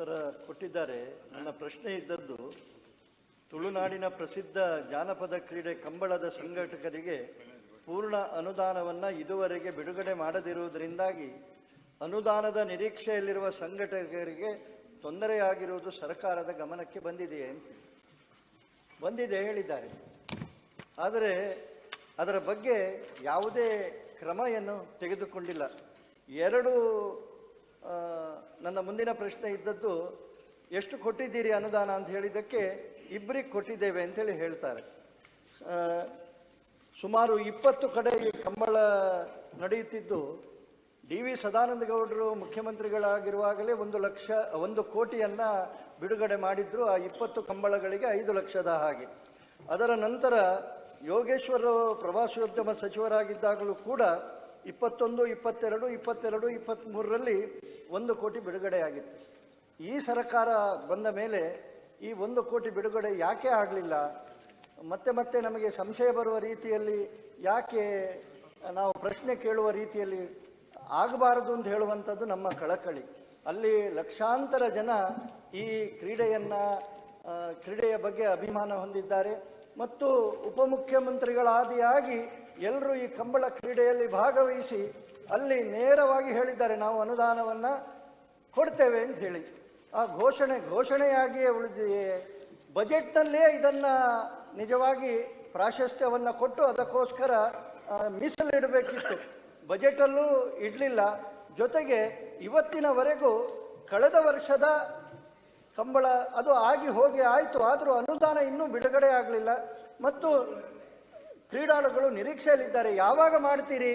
ಉತ್ತರ ಕೊಟ್ಟಿದ್ದಾರೆ. ನನ್ನ ಪ್ರಶ್ನೆ ಇದ್ದದ್ದು, ತುಳುನಾಡಿನ ಪ್ರಸಿದ್ಧ ಜಾನಪದ ಕ್ರೀಡೆ ಕಂಬಳದ ಸಂಘಟಕರಿಗೆ ಪೂರ್ಣ ಅನುದಾನವನ್ನು ಇದುವರೆಗೆ ಬಿಡುಗಡೆ ಮಾಡದಿರುವುದರಿಂದಾಗಿ ಅನುದಾನದ ನಿರೀಕ್ಷೆಯಲ್ಲಿರುವ ಸಂಘಟಕರಿಗೆ ತೊಂದರೆಯಾಗಿರುವುದು ಸರ್ಕಾರದ ಗಮನಕ್ಕೆ ಬಂದಿದೆಯೇ ಅಂತ ಬಂದಿದೆ ಹೇಳಿದ್ದಾರೆ. ಆದರೆ ಅದರ ಬಗ್ಗೆ ಯಾವುದೇ ಕ್ರಮವನ್ನು ತೆಗೆದುಕೊಂಡಿಲ್ಲ. ಎರಡು ನನ್ನ ಮುಂದಿನ ಪ್ರಶ್ನೆ ಇದ್ದದ್ದು, ಎಷ್ಟು ಕೊಟ್ಟಿದ್ದೀರಿ ಅನುದಾನ ಅಂತ ಹೇಳಿದ್ದಕ್ಕೆ ಇಬ್ಬರಿಗೆ ಕೊಟ್ಟಿದ್ದೇವೆ ಅಂತೇಳಿ ಹೇಳ್ತಾರೆ. ಸುಮಾರು ಇಪ್ಪತ್ತು ಕಡೆ ಈ ಕಂಬಳ ನಡೆಯುತ್ತಿದ್ದು, ಡಿ ವಿ ಸದಾನಂದ ಗೌಡರು ಮುಖ್ಯಮಂತ್ರಿಗಳಾಗಿರುವಾಗಲೇ ಒಂದು ಲಕ್ಷ, ಒಂದು ಕೋಟಿಯನ್ನು ಬಿಡುಗಡೆ ಮಾಡಿದ್ರು, ಆ ಇಪ್ಪತ್ತು ಕಂಬಳಗಳಿಗೆ ಐದು ಲಕ್ಷದ ಹಾಗೆ. ಅದರ ನಂತರ ಯೋಗೇಶ್ವರ ಪ್ರವಾಸೋದ್ಯಮ ಸಚಿವರಾಗಿದ್ದಾಗಲೂ ಕೂಡ ಇಪ್ಪತ್ತೊಂದು, ಇಪ್ಪತ್ತೆರಡು ಇಪ್ಪತ್ತೆರಡು, ಇಪ್ಪತ್ತ್ಮೂರರಲ್ಲಿ ಒಂದು ಕೋಟಿ ಬಿಡುಗಡೆಯಾಗಿತ್ತು ಈ ಸರ್ಕಾರ ಬಂದ ಮೇಲೆ ಈ ಒಂದು ಕೋಟಿ ಬಿಡುಗಡೆ ಯಾಕೆ ಆಗಲಿಲ್ಲ? ಮತ್ತೆ ಮತ್ತೆ ನಮಗೆ ಸಂಶಯ ಬರುವ ರೀತಿಯಲ್ಲಿ ಯಾಕೆ ನಾವು ಪ್ರಶ್ನೆ ಕೇಳುವ ರೀತಿಯಲ್ಲಿ ಆಗಬಾರದು ಅಂತ ಹೇಳುವಂಥದ್ದು ನಮ್ಮ ಕಳಕಳಿ. ಅಲ್ಲಿ ಲಕ್ಷಾಂತರ ಜನ ಈ ಕ್ರೀಡೆಯನ್ನು ಕ್ರೀಡೆಯ ಬಗ್ಗೆ ಅಭಿಮಾನ ಹೊಂದಿದ್ದಾರೆ. ಮತ್ತು ಉಪಮುಖ್ಯಮಂತ್ರಿಗಳಾದಿಯಾಗಿ ಎಲ್ಲರೂ ಈ ಕಂಬಳ ಕ್ರೀಡೆಯಲ್ಲಿ ಭಾಗವಹಿಸಿ ಅಲ್ಲಿ ನೇರವಾಗಿ ಹೇಳಿದ್ದಾರೆ, ನಾವು ಅನುದಾನವನ್ನು ಕೊಡ್ತೇವೆ ಅಂತ ಹೇಳಿ. ಆ ಘೋಷಣೆ ಘೋಷಣೆಯಾಗಿಯೇ ಉಳಿದಿದೆ. ಬಜೆಟ್ನಲ್ಲಿಯೇ ಇದನ್ನು ನಿಜವಾಗಿ ಪ್ರಾಶಸ್ತ್ಯವನ್ನು ಕೊಟ್ಟು ಅದಕ್ಕೋಸ್ಕರ ಮೀಸಲಿಡಬೇಕಿತ್ತು. ಬಜೆಟಲ್ಲೂ ಇಡಲಿಲ್ಲ. ಜೊತೆಗೆ ಇವತ್ತಿನವರೆಗೂ ಕಳೆದ ವರ್ಷದ ಕಂಬಳ ಅದು ಆಗಿ ಹೋಗಿ ಆಯಿತು ಆದರೂ ಅನುದಾನ ಇನ್ನೂ ಬಿಡುಗಡೆ ಆಗಲಿಲ್ಲ. ಮತ್ತು ಕ್ರೀಡಾಳುಗಳು ನಿರೀಕ್ಷೆಯಲ್ಲಿದ್ದಾರೆ ಯಾವಾಗ ಮಾಡ್ತೀರಿ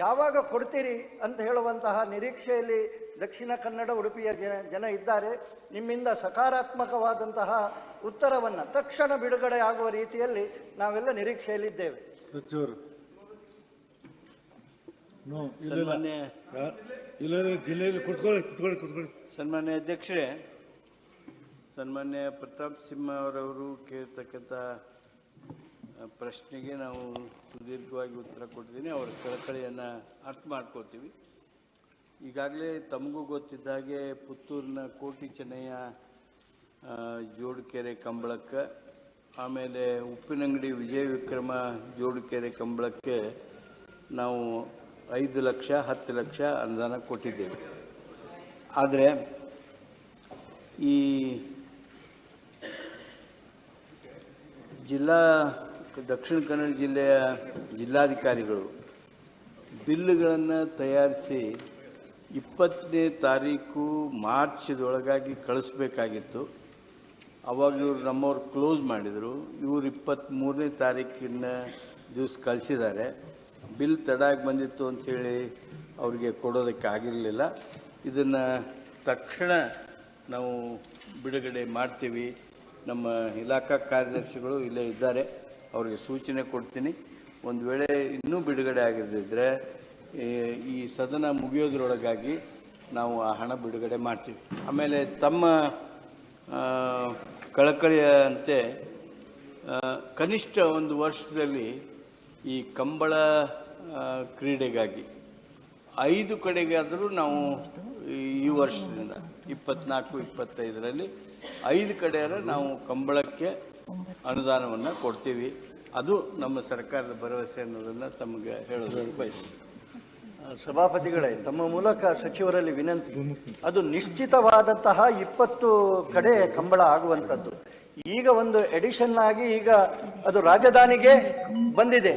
ಯಾವಾಗ ಕೊಡ್ತೀರಿ ಅಂತ ಹೇಳುವಂತಹ ನಿರೀಕ್ಷೆಯಲ್ಲಿ ದಕ್ಷಿಣ ಕನ್ನಡ ಉಡುಪಿಯ ಜನ ಜನ ಇದ್ದಾರೆ. ನಿಮ್ಮಿಂದ ಸಕಾರಾತ್ಮಕವಾದಂತಹ ಉತ್ತರವನ್ನು ತಕ್ಷಣ ಬಿಡುಗಡೆ ಆಗುವ ರೀತಿಯಲ್ಲಿ ನಾವೆಲ್ಲ ನಿರೀಕ್ಷೆಯಲ್ಲಿದ್ದೇವೆ. ಸನ್ಮಾನ್ಯ ಇಲ್ಲ ಇಲ್ಲ ಜಿಲ್ಲೆಯಲ್ಲಿ ಕುತ್ಕೊಳ್ಳಿ ಕುತ್ಕೊಳ್ಳಿ ಕುತ್ಕೊಳ್ಳಿ. ಸನ್ಮಾನ್ಯ ಅಧ್ಯಕ್ಷರೇ ಸನ್ಮಾನ್ಯ ಪ್ರತಾಪ್ ಸಿಂಹ ಅವರವರು ಕೇಳ್ತಕ್ಕಂಥ ಪ್ರಶ್ನೆಗೆ ನಾವು ಸುದೀರ್ಘವಾಗಿ ಉತ್ತರ ಕೊಟ್ಟಿದ್ದೀನಿ. ಅವರ ಕಳಕಳಿಯನ್ನು ಅರ್ಥ ಮಾಡ್ಕೋತೀವಿ ಈಗಾಗಲೇ ತಮಗೂ ಗೊತ್ತಿದ್ದ ಹಾಗೆ ಪುತ್ತೂರಿನ ಕೋಟಿ ಚೆನ್ನಯ್ಯ ಜೋಡುಕೆರೆ ಕಂಬಳಕ್ಕೆ, ಆಮೇಲೆ ಉಪ್ಪಿನಂಗಡಿ ವಿಜಯ ವಿಕ್ರಮ ಜೋಡುಕೆರೆ ಕಂಬಳಕ್ಕೆ ನಾವು ಐದು ಲಕ್ಷ, ಹತ್ತು ಲಕ್ಷ ಅನುದಾನ ಕೊಟ್ಟಿದ್ದೇವೆ. ಆದರೆ ಈ ಜಿಲ್ಲಾ, ದಕ್ಷಿಣ ಕನ್ನಡ ಜಿಲ್ಲೆಯ ಜಿಲ್ಲಾಧಿಕಾರಿಗಳು ಬಿಲ್ಗಳನ್ನು ತಯಾರಿಸಿ ಇಪ್ಪತ್ತನೇ ತಾರೀಕು ಮಾರ್ಚ್ದೊಳಗಾಗಿ ಕಳಿಸ್ಬೇಕಾಗಿತ್ತು. ಅವಾಗ ಇವರು ನಮ್ಮವ್ರು ಕ್ಲೋಸ್ ಮಾಡಿದರು. ಇವರು ಇಪ್ಪತ್ತ್ಮೂರನೇ ತಾರೀಕಿನ ದಿವಸ ಕಳಿಸಿದ್ದಾರೆ. ಬಿಲ್ ತಡಾಗಿ ಬಂದಿತ್ತು ಅಂಥೇಳಿ ಅವರಿಗೆ ಕೊಡೋದಕ್ಕೆ ಆಗಿರಲಿಲ್ಲ. ಇದನ್ನು ತಕ್ಷಣ ನಾವು ಬಿಡುಗಡೆ ಮಾಡ್ತೀವಿ. ನಮ್ಮ ಇಲಾಖಾ ಕಾರ್ಯದರ್ಶಿಗಳು ಇಲ್ಲೇ ಇದ್ದಾರೆ. ಅವರಿಗೆ ಸೂಚನೆ ಕೊಡ್ತೀನಿ. ಒಂದು ವೇಳೆ ಇನ್ನೂ ಬಿಡುಗಡೆ ಆಗಿರದಿದ್ದರೆ ಈ ಸದನ ಮುಗಿಯೋದ್ರೊಳಗಾಗಿ ನಾವು ಆ ಹಣ ಬಿಡುಗಡೆ ಮಾಡ್ತೀವಿ. ಆಮೇಲೆ ತಮ್ಮ ಕಳಕಳಿಯಂತೆ ಕನಿಷ್ಠ ಒಂದು ವರ್ಷದಲ್ಲಿ ಈ ಕಂಬಳ ಕ್ರೀಡೆಗಾಗಿ ಐದು ಕಡೆಗಾದರೂ ನಾವು ಈ ವರ್ಷದಿಂದ ಇಪ್ಪತ್ನಾಲ್ಕು, ಇಪ್ಪತ್ತೈದರಲ್ಲಿ ಐದು ಕಡೆಯಾರ ನಾವು ಕಂಬಳಕ್ಕೆ ಅನುದಾನವನ್ನು ಕೊಡ್ತೀವಿ. ಅದು ನಮ್ಮ ಸರ್ಕಾರದ ಭರವಸೆ ಅನ್ನೋದನ್ನು ತಮಗೆ ಹೇಳೋದಕ್ಕೆ ಬಯಸ್ತೀವಿ ಸಭಾಪತಿಗಳೇ, ತಮ್ಮ ಮೂಲಕ ಸಚಿವರಲ್ಲಿ ವಿನಂತಿ. ಅದು ನಿಶ್ಚಿತವಾದಂತಹ ಇಪ್ಪತ್ತು ಕಡೆ ಕಂಬಳ ಆಗುವಂಥದ್ದು. ಈಗ ಒಂದು ಎಡಿಷನ್ ಆಗಿ ಈಗ ಅದು ರಾಜಧಾನಿಗೆ ಬಂದಿದೆ.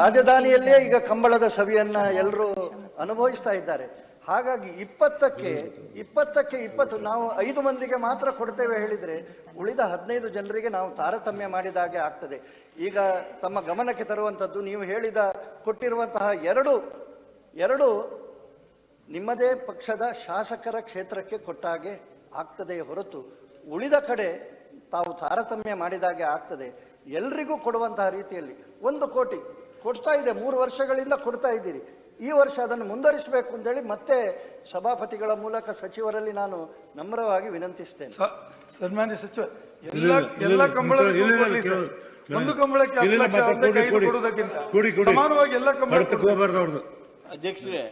ರಾಜಧಾನಿಯಲ್ಲೇ ಈಗ ಕಂಬಳದ ಸವಿಯನ್ನ ಎಲ್ಲರೂ ಅನುಭವಿಸ್ತಾ ಇದ್ದಾರೆ. ಹಾಗಾಗಿ ಇಪ್ಪತ್ತಕ್ಕೆ ಇಪ್ಪತ್ತಕ್ಕೆ ಇಪ್ಪತ್ತು, ನಾವು ಐದು ಮಂದಿಗೆ ಮಾತ್ರ ಕೊಡ್ತೇವೆ ಹೇಳಿದ್ರೆ ಉಳಿದ ಹದಿನೈದು ಜನರಿಗೆ ನಾವು ತಾರತಮ್ಯ ಮಾಡಿದಾಗೆ ಆಗ್ತದೆ. ಈಗ ತಮ್ಮ ಗಮನಕ್ಕೆ ತರುವಂಥದ್ದು ನೀವು ಹೇಳಿದ, ಕೊಟ್ಟಿರುವಂತಹ ಎರಡು ಎರಡು ನಿಮ್ಮದೇ ಪಕ್ಷದ ಶಾಸಕರ ಕ್ಷೇತ್ರಕ್ಕೆ ಕೊಟ್ಟಾಗೆ ಆಗ್ತದೆ ಹೊರತು ಉಳಿದ ಕಡೆ ತಾವು ತಾರತಮ್ಯ ಮಾಡಿದಾಗೆ ಆಗ್ತದೆ. ಎಲ್ರಿಗೂ ಕೊಡುವಂತಹ ರೀತಿಯಲ್ಲಿ ಒಂದು ಕೋಟಿ ಕೊಡ್ತಾ ಇದೆ, ಮೂರು ವರ್ಷಗಳಿಂದ ಕೊಡ್ತಾ ಇದ್ದೀರಿ. ಈ ವರ್ಷ ಅದನ್ನು ಮುಂದುವರಿಸಬೇಕು ಅಂತೇಳಿ ಮತ್ತೆ ಸಭಾಪತಿಗಳ ಮೂಲಕ ಸಚಿವರಲ್ಲಿ ನಾನು ನಮ್ರವಾಗಿ ವಿನಂತಿಸ್ತೇನೆ. ಸನ್ಮಾನ್ಯ ಸಚಿವ ಎಲ್ಲ ಎಲ್ಲ ಕಂಬಳ ಒಂದು ಕಂಬಳಕ್ಕೆ ಹತ್ತು ಲಕ್ಷ ಐದು ಕೊಡುವುದಕ್ಕಿಂತ. ಕೊಡಿ, ಕೊಡಿ. ಸಮಾನವಾಗಿ ಎಲ್ಲ ಕಂಬಳಕ್ಕೆ ಅಧ್ಯಕ್ಷರೇ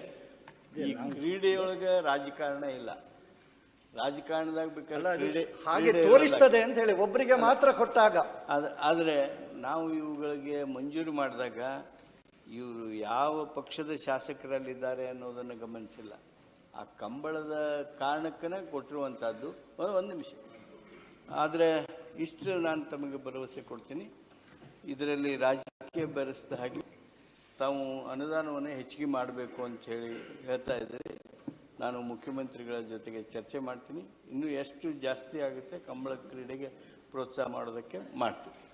ಈ ಕ್ರೀಡೆಯೊಳಗೆ ರಾಜಕಾರಣ ಇಲ್ಲ. ರಾಜಕಾರಣದಾಗ ಬೇಕಲ್ಲ ಕ್ರೀಡೆ ಹಾಗೆ ತೋರಿಸ್ತದೆ ಅಂತ ಹೇಳಿ ಒಬ್ಬರಿಗೆ ಮಾತ್ರ ಕೊಟ್ಟಾಗ. ಆದ್ರೆ ಆದರೆ ನಾವು ಇವುಗಳಿಗೆ ಮಂಜೂರು ಮಾಡಿದಾಗ ಇವರು ಯಾವ ಪಕ್ಷದ ಶಾಸಕರಲ್ಲಿದ್ದಾರೆ ಅನ್ನೋದನ್ನು ಗಮನಿಸಿಲ್ಲ. ಆ ಕಂಬಳದ ಕಾರಣಕ್ಕನೇ ಕೊಟ್ಟಿರುವಂಥದ್ದು ಒಂದು- ನಿಮಿಷ. ಆದರೆ ಇಷ್ಟು ನಾನು ತಮಗೆ ಭರವಸೆ ಕೊಡ್ತೀನಿ. ಇದರಲ್ಲಿ ರಾಜಕೀಯ ಬೆರೆಸಿದ ಹಾಗೆ ತಾವು ಅನುದಾನವನ್ನು ಹೆಚ್ಚಿಗೆ ಮಾಡಬೇಕು ಅಂತ ಹೇಳಿ ಹೇಳ್ತಾ ಇದ್ದೀರಿ. ನಾನು ಮುಖ್ಯಮಂತ್ರಿಗಳ ಜೊತೆಗೆ ಚರ್ಚೆ ಮಾಡ್ತೀನಿ. ಇನ್ನೂ ಎಷ್ಟು ಜಾಸ್ತಿ ಆಗುತ್ತೆ, ಕಂಬಳ ಕ್ರೀಡೆಗೆ ಪ್ರೋತ್ಸಾಹ ಮಾಡೋದಕ್ಕೆ ಮಾಡ್ತೀನಿ.